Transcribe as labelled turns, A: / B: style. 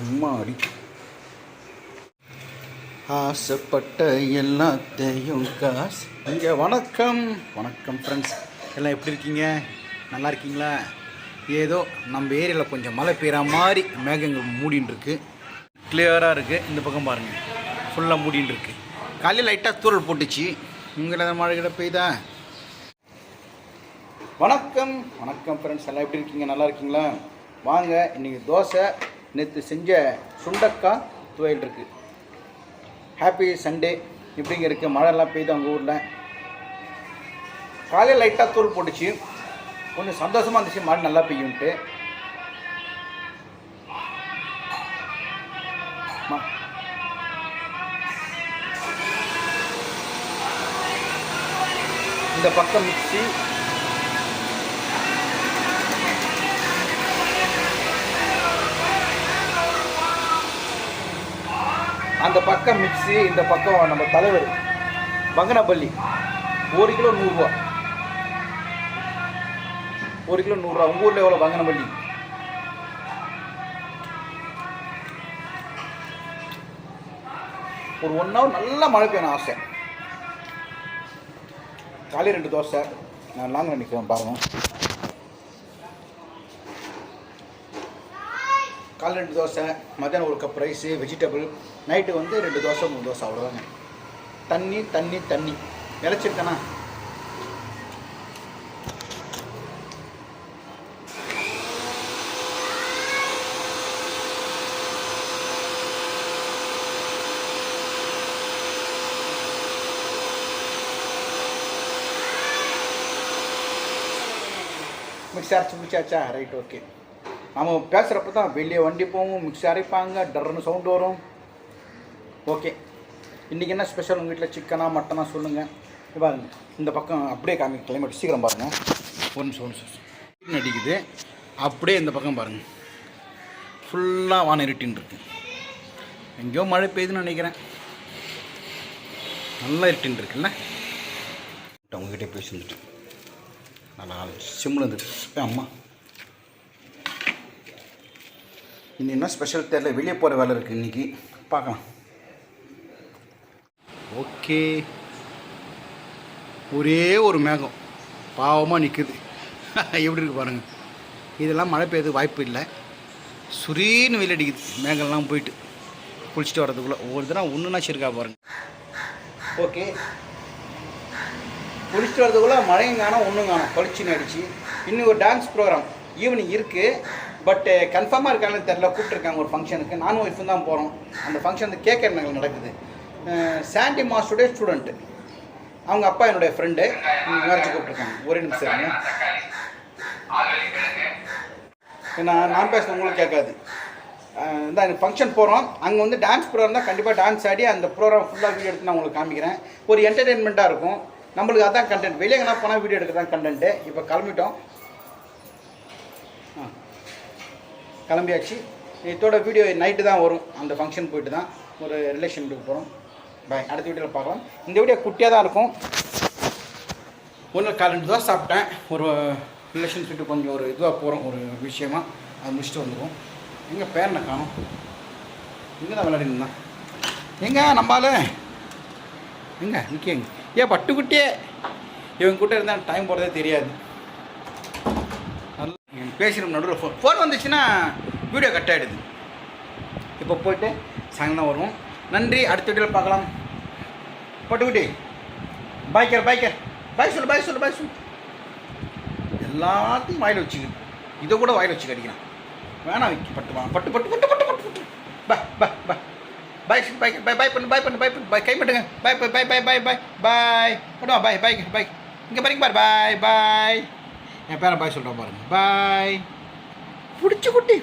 A: அம்மா அடி ஆசைப்பட்ட எல்லாத்தையும் காசு இங்கே வணக்கம் வணக்கம் ஃப்ரெண்ட்ஸ் எல்லாம் எப்படி இருக்கீங்க நல்லா இருக்கீங்களா ஏதோ நம்ம ஏரியாவில் கொஞ்சம் மழை பெய்கிற மாதிரி மேகங்கள் மூடின்னு இருக்கு கிளியராக இருக்குது இந்த பக்கம் பாருங்கள் ஃபுல்லாக மூடின்னு இருக்கு காலையில் லைட்டாக தூரல் போட்டுச்சு உங்களை மழை கிட பெய்தா வணக்கம் வணக்கம் ஃப்ரெண்ட்ஸ் எல்லாம் எப்படி இருக்கீங்க நல்லா இருக்கீங்களா வாங்க இன்றைக்கி தோசை நேற்று செஞ்ச சுண்டக்காய் துவையல் இருக்குது ஹாப்பி சண்டே இப்படிங்க இருக்குது மழைலாம் பெய்யுது அவங்க ஊரில் காலையில் லைட்டாக தூள் போட்டுச்சு கொஞ்சம் சந்தோஷமாக இருந்துச்சு மழை நல்லா பெய்யும்ட்டு இந்த பக்கம் மிக்சி அந்த பக்கம் மிக்ஸி இந்த பக்கம் நம்ம தலைவர் பங்கனப்பள்ளி ஒரு கிலோ நூறுரூவா ஒரு கிலோ நூறுரூவா உங்கள் ஊரில் எவ்வளோ பங்கனப்பள்ளி ஒரு ஒன் ஹவர் நல்லா மழை பெய்யணும் ஆசை காலையில் ரெண்டு தோசை நான் லாங்கில் நிற்கிறேன் பாருங்கள் கால் ரெண்டு தோசை மத்தியானம் ஒரு கப் ரைஸு வெஜிடபிள் நைட்டு வந்து ரெண்டு தோசை மூணு தோசை அவ்வளோதாங்க தண்ணி தண்ணி தண்ணி இழைச்சிருக்கேண்ணா மிக்ஸ் ஆச்சு முடிச்சாச்சா ரைட் ஓகே நம்ம பேசுகிறப்ப தான் வெளியே வண்டி போவோம் மிக்ஸி அரைப்பாங்க டர்னு சவுண்டு வரும் ஓகே இன்றைக்கி என்ன ஸ்பெஷல் உங்கள் வீட்டில் சிக்கனாக மட்டனாக சொல்லுங்கள் பாருங்க இந்த பக்கம் அப்படியே காமி கிளைமேட் சீக்கிரம் பாருங்கள் ஒரு நிமிஷம் ஒன்று நிமிஷம் அடிக்குது அப்படியே இந்த பக்கம் பாருங்கள் ஃபுல்லாக வானம் இருட்டின்னு இருக்கு எங்கேயோ மழை பெய்யுதுன்னு நினைக்கிறேன் நல்லா இருட்டின்னு இருக்குல்ல உங்ககிட்ட பேசிட்டு நல்லா சிம்மில் இருந்துச்சு அம்மா இன்னும் ஸ்பெஷல் தெரியல வெளியே போகிற வேலை இருக்குது இன்றைக்கி பார்க்கலாம் ஓகே ஒரே ஒரு மேகம் பாவமாக நிற்குது எப்படி இருக்கு பாருங்கள் இதெல்லாம் மழை பெய்யது வாய்ப்பு இல்லை சுரீன்னு வெயில் அடிக்குது மேகம்லாம் போயிட்டு குளிச்சுட்டு வரதுக்குள்ளே ஒவ்வொரு தினம் ஒன்றுனா சரிக்கா பாருங்கள் ஓகே குளிச்சுட்டு வரதுக்குள்ளே மழையும் காணும் ஒன்றும் காணும் குளிச்சுன்னு அடிச்சு இன்னும் ஒரு டான்ஸ் ப்ரோக்ராம் ஈவினிங் இருக்குது பட்டு கன்ஃபார்மாக eh, இருக்காங்கன்னு தெரில கூப்பிட்டுருக்காங்க ஒரு ஃபங்க்ஷனுக்கு நானும் ஒய்ஃபும் தான் போகிறோம் அந்த ஃபங்க்ஷன் வந்து கேக் நடக்குது சாண்டி மாஸ்டருடைய ஸ்டூடெண்ட்டு அவங்க அப்பா என்னுடைய ஃப்ரெண்டு மேரேஜ் கூப்பிட்டுருக்காங்க ஒரே நிமிஷம் நான் நான் பேசுன உங்களுக்கு கேட்காது இந்த ஃபங்க்ஷன் போகிறோம் அங்கே வந்து டான்ஸ் ப்ரோக்ராம் தான் கண்டிப்பாக டான்ஸ் ஆடி அந்த ப்ரோக்ராம் ஃபுல்லாக வீடியோ எடுத்து நான் உங்களுக்கு காமிக்கிறேன் ஒரு என்டர்டெயின்மெண்ட்டாக இருக்கும் நம்மளுக்கு அதான் கண்டென்ட் வெளியே போனால் வீடியோ எடுக்க தான் கண்டென்ட்டு இப்போ கிளம்பிட்டோம் ஆ கிளம்பியாச்சு இதோட வீடியோ நைட்டு தான் வரும் அந்த ஃபங்க்ஷன் போயிட்டு தான் ஒரு ரிலேஷன் வீட்டுக்கு போகிறோம் பாய் அடுத்த வீடியோவில் பார்க்கலாம் இந்த வீடியோ குட்டியாக தான் இருக்கும் ஒன்று கலந்து தான் சாப்பிட்டேன் ஒரு ரிலேஷன் சுட்டு கொஞ்சம் ஒரு இதுவாக போகிறோம் ஒரு விஷயமாக அது முடிச்சுட்டு வந்துடுவோம் எங்கள் பேரனை காணும் இங்கே தான் விளையாடிருந்தான் எங்க நம்பால் எங்க நிற்க ஏன் பட்டுக்குட்டியே இவங்க கூட்ட இருந்தால் டைம் போகிறதே தெரியாது பேசுகிற நடுவில் ஃபோன் ஃபோன் வந்துச்சுன்னா வீடியோ கட் ஆகிடுது இப்போ போயிட்டு சாயங்காலம் வருவோம் நன்றி அடுத்த வீடியோவில் பார்க்கலாம் போட்டுக்கிட்டே பாய்க்கர் பாய்க்கர் பாய் சொல்லு பாய் சொல்லு பாய் சொல்லு எல்லாத்தையும் வாயில் வச்சுக்கிட்டு இதை கூட வாயில் வச்சு கடிக்கிறான் வேணாம் வைக்க பட்டு வாங்க பட்டு பட்டு பட்டு பட்டு பட்டு பட்டு பா பா பா பாய் பாய் பாய் பாய் பண்ணு பாய் பண்ணு பாய் பண்ணு பாய் கை மட்டுங்க பாய் பாய் பாய் பாய் பாய் பாய் பாய் பண்ணுவா பாய் பாய் பாய் இங்கே பாருங்க பாரு பாய் பாய் என் பேரன் பாய் சொல்கிறேன் பாருங்கள் பாய் பிடிச்சி குட்டி